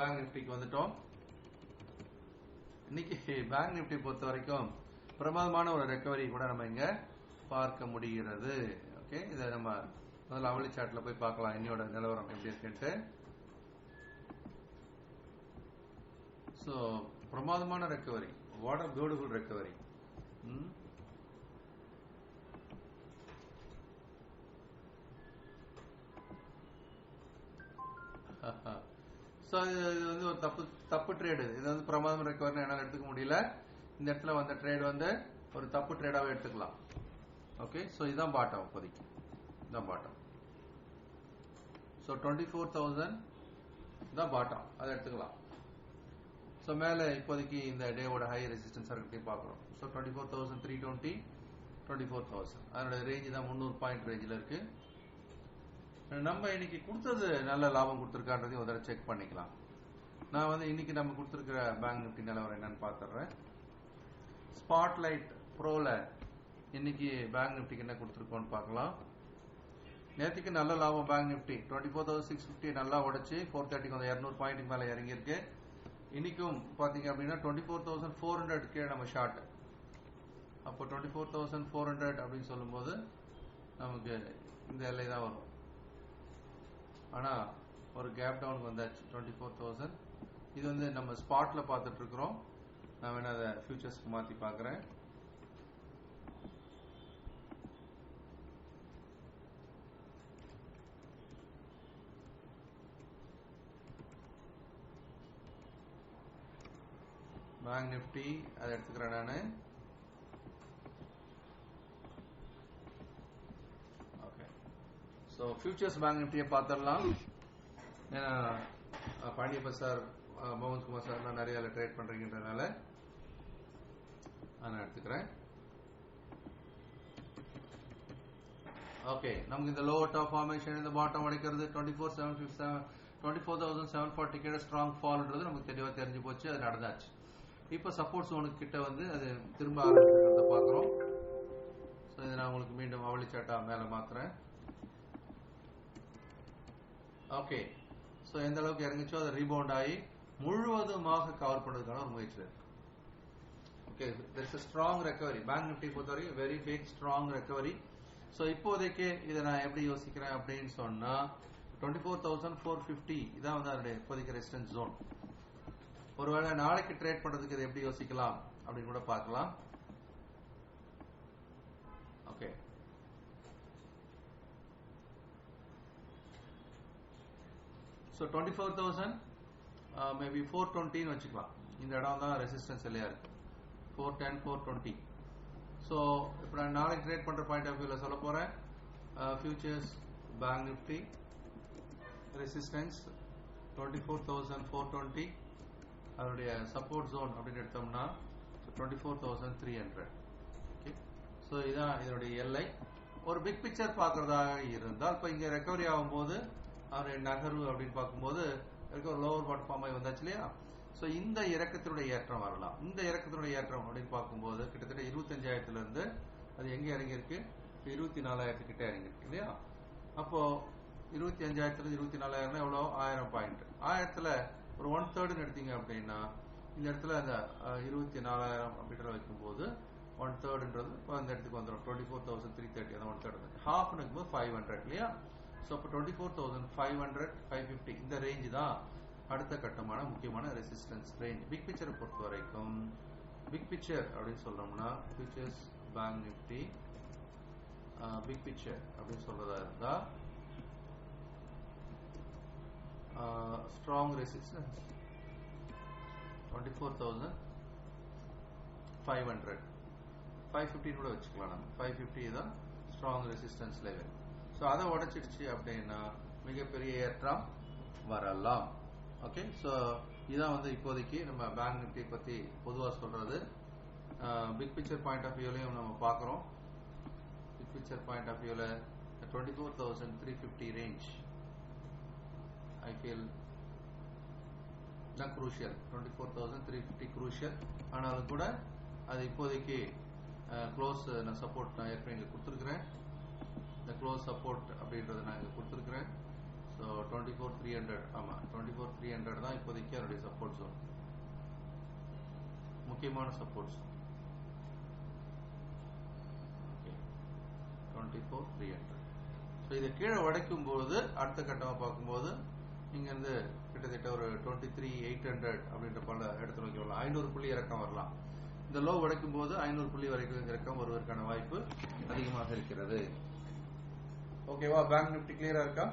Bank நிஃப்டிக்கு வந்துட்டோம். இன்னைக்கு bank Nifty பொறுத்த வரைக்கும் பிரமாதமான ஒரு ரெக்கவரி கூட நம்ம இங்க பார்க்க முடிகிறது. ஓகே இதை நம்ம முதல்ல அவளி சாட்ல போய் பார்க்கலாம். என்னோட நிலவரம் எப்படி இருக்குன்ட்டு. ஸோ பிரமாதமான recovery what are beautiful recovery so இது இது வந்து ஒரு தப்பு தப்பு ட்ரேடு இது வந்து பிரமாதம் ரெக்கவரி என்னால் எடுத்துக்க முடியல. இந்த இடத்துல வந்த ட்ரேட் வந்து ஒரு தப்பு ட்ரேடாகவே எடுத்துக்கலாம். ஓகே ஸோ இதுதான் பாட்டம் இப்போதைக்கு. இதுதான் bottom so twenty four thousand தான் பாட்டம் அதை எடுத்துக்கலாம். ஸோ மேலே இப்போதைக்கு இந்த டேவோட ஹை ரெசிஸ்டன்ஸ் இருக்கட்டையும் பார்க்குறோம் so twenty four thousand three twenty twenty four thousand அதனோட ரேஞ்சு தான் முந்நூறு பாயிண்ட் ரேஞ்சில் இருக்கு. நம்ம இன்னைக்கு கொடுத்தது நல்ல லாபம் கொடுத்துருக்கான்றதையும் ஒரு தடவை செக் பண்ணிக்கலாம். நான் வந்து இன்னைக்கு நம்ம கொடுத்துருக்கிற பேங்க் நிஃப்டி நிலவரம் என்னன்னு பார்த்துடுறேன். ஸ்பாட்லைட் ப்ரோல இன்னைக்கு பேங்க் நிஃப்டிக்கு என்ன கொடுத்துருக்கோன்னு பார்க்கலாம். நேற்றுக்கு நல்ல லாபம் bank nifty twenty four thousand six fifty நல்லா உடச்சு ஃபோர் தேர்ட்டிக்கு வந்து இரநூறு பாயிண்ட்டுக்கு மேலே இறங்கியிருக்கு. இன்னைக்கும் பார்த்தீங்க அப்படின்னா twenty four thousand four hundred கீழே நம்ம ஷார்ட் அப்போ twenty four thousand four hundred அப்படின்னு சொல்லும்போது நமக்கு இந்த எல்லை தான் வரும். ஆனால் ஒரு கேப் டவுனுக்கு வந்தாச்சு டுவெண்ட்டி ஃபோர் தௌசண்ட் இது வந்து நம்ம ஸ்பாட்டில் பார்த்துட்டு இருக்கிறோம் நான் வேணா அதை ஃபியூச்சர்ஸ்க்கு மாற்றி பார்க்குறேன். பேங்க் நிஃப்டி அதை எடுத்துக்கிறேன் நான் ஓகே ஸோ ஃபியூச்சர்ஸ் பேங்க் நிஃப்டியை பார்த்துடலாம். ஏன்னா அஹ், பாண்டியப்ப சார் மோகன்குமார் மோகன் குமார் சார்லாம் நிறைய ட்ரேட் பண்ணுறீங்கன்றதுனால நான் எடுத்துக்கிறேன். ஓகே நமக்கு இந்த லோ டாப் ஃபார்மேஷன் இந்த பாட்டம் உடைக்கிறது twenty four seven fifty seven twenty four thousand seven forty strong ஃபால்ன்றது நமக்கு தெளிவாக தெரிஞ்சு போச்சு அது நடந்தாச்சு. இப்போ சப்போர்ட் ஜோனுக்கு கிட்ட வந்து அது திரும்ப ஆரம்பிக்கிறத பார்க்குறோம். ஸோ இதை நான் உங்களுக்கு மீண்டும் அவளிச்சாட்டா மேலே மாத்துறேன். ஓகே ஸோ எந்த அளவுக்கு இறங்குச்சோ அது ரீபவுண்ட் ஆகி முழுவதுமாக கவர் பண்ணுறதுக்கான ஒரு முயற்சி இருக்கு. Okay strong recovery bank nifty பொறுத்தவரைக்கும் very big strong recovery so இப்போதைக்கு இதை நான் எப்படி யோசிக்கிறேன் அப்படின்னு சொன்னா twenty four thousand four fifty இதான் வந்து அதனுடைய இப்போதைக்கு ரெசிடென்ஸ் ஜோன் ஒருவேளை நாளைக்கு ட்ரேட் பண்றதுக்கு இதை எப்படி யோசிக்கலாம் அப்படின்னு கூட பார்க்கலாம் okay so twenty four thousand maybe four டுவெண்ட்டின்னு வச்சுக்கலாம். இந்த இடம் தான் ரெசிஸ்டன்ஸ் இல்லையா இருக்கு. Four ten four twenty so இப்போ நான் நாளைக்கு ட்ரேட் பண்ணுற பாயிண்ட் ஆஃப் வியூவில் சொல்ல போகிறேன் futures bank nifty resistance twenty four thousand four twenty அதனுடைய சப்போர்ட் ஜோன் அப்படின்னு எடுத்தோம்னா twenty four thousand three hundred okay so இதான் இதனுடைய எல்லை. ஒரு பிக் பிக்சர் பார்க்குறதாக இருந்தால் இப்போ இங்கே ரெக்கவரி ஆகும்போது அவருடைய நகர்வு அப்படின்னு பார்க்கும்போது இருக்க ஒரு லோவர் பாட் ஃபார்ம் ஆகி வந்தாச்சு இல்லையா? ஸோ இந்த இறக்கத்தினுடைய ஏற்றம் வரலாம். இந்த இறக்கத்தினுடைய ஏற்றம் அப்படின்னு பார்க்கும்போது கிட்டத்தட்ட இருபத்தஞ்சாயிரத்துல இருந்து அது எங்கே இறங்கியிருக்கு? இருபத்தி நாலாயிரத்து கிட்ட இறங்கியிருக்கு இல்லையா? அப்போ இருபத்தி அஞ்சாயிரத்துல இருபத்தி நாலாயிரம்னா எவ்வளோ? ஆயிரம் பாயிண்ட் ஆயிரத்துல ஒரு ஒன் தேர்டுன்னு எடுத்தீங்க அப்படின்னா இந்த இடத்துல அந்த இருபத்தி நாலாயிரம் அப்படின்ற வைக்கும்போது ஒன் தேர்டுன்றது இப்போ அந்த இடத்துக்கு வந்துடும் twenty four thousand three thirty அந்த ஒன் தேர்ட் ஹாஃப்னு இருக்கும்போது ஃபைவ் ஹண்ட்ரட் இல்லையா? ஸோ இப்போ twenty four thousand five hundred five fifty இந்த ரேஞ்ச் தான் அடுத்த கட்டமான முக்கியமான ரெசிஸ்டன்ஸ் ரேஞ்ச் பிக் பிக்சரை பொறுத்த வரைக்கும் பிக் பிக்சர் அப்படின்னு சொல்றோம்னா futures bank nifty big picture அப்படின்னு சொல்றதா இருந்தா strong resistance twenty four thousand five hundred five ஃபிஃப்டின்னு கூட வச்சுக்கலாம் நம்ம. ஃபைவ் ஃபிஃப்டி தான் ஸ்ட்ராங் ரெசிஸ்டன்ஸ் லெவல் ஸோ அதை உடைச்சிடுச்சு அப்படின்னா மிகப்பெரிய ஏற்றம் வரலாம். ஓகே ஸோ இதான் வந்து இப்போதைக்கு நம்ம பேங்க் நிஃப்டி பற்றி பொதுவாக சொல்றது. பிக் பிக்சர் பாயிண்ட் ஆஃப் வியூலையும் நம்ம பார்க்குறோம். பிக் பிக்சர் பாயிண்ட் ஆஃப் வியூவில் twenty four thousand three fifty range I feel தான் crucial twenty four thousand three fifty crucial ஆனாலும் கூட அது இப்போதைக்கு க்ளோஸ் நான் சப்போர்ட் நான் ஏற்கனவே கொடுத்துருக்குறேன். இந்த க்ளோஸ் சப்போர்ட் அப்படின்றத நான் இங்கே கொடுத்துருக்குறேன். So twenty four three hundred ஆமாம் டுவெண்ட்டி ஃபோர் த்ரீ ஹண்ட்ரட் தான் இப்போதைக்கு அதனுடைய சப்போர்ட் ஜோன் முக்கியமான supports okay twenty four three hundred so இதை கீழே உடைக்கும் போது அடுத்த கட்டமாக பார்க்கும்போது இங்கேருந்து கிட்டத்தட்ட ஒரு டுவெண்ட்டி த்ரீ எயிட் ஹண்ட்ரட் அப்படின்ற பல இடத்துல நோக்கி வரலாம். ஐநூறு புள்ளி இறக்கம் வரலாம். இந்த லோ உடைக்கும் போது ஐநூறு புள்ளி வரைக்கும் இறக்கம் வருவதற்கான வாய்ப்பு அதிகமாக இருக்கிறது. ஓகேவா பேங்க் நிஃப்டி கிளியரா இருக்கா?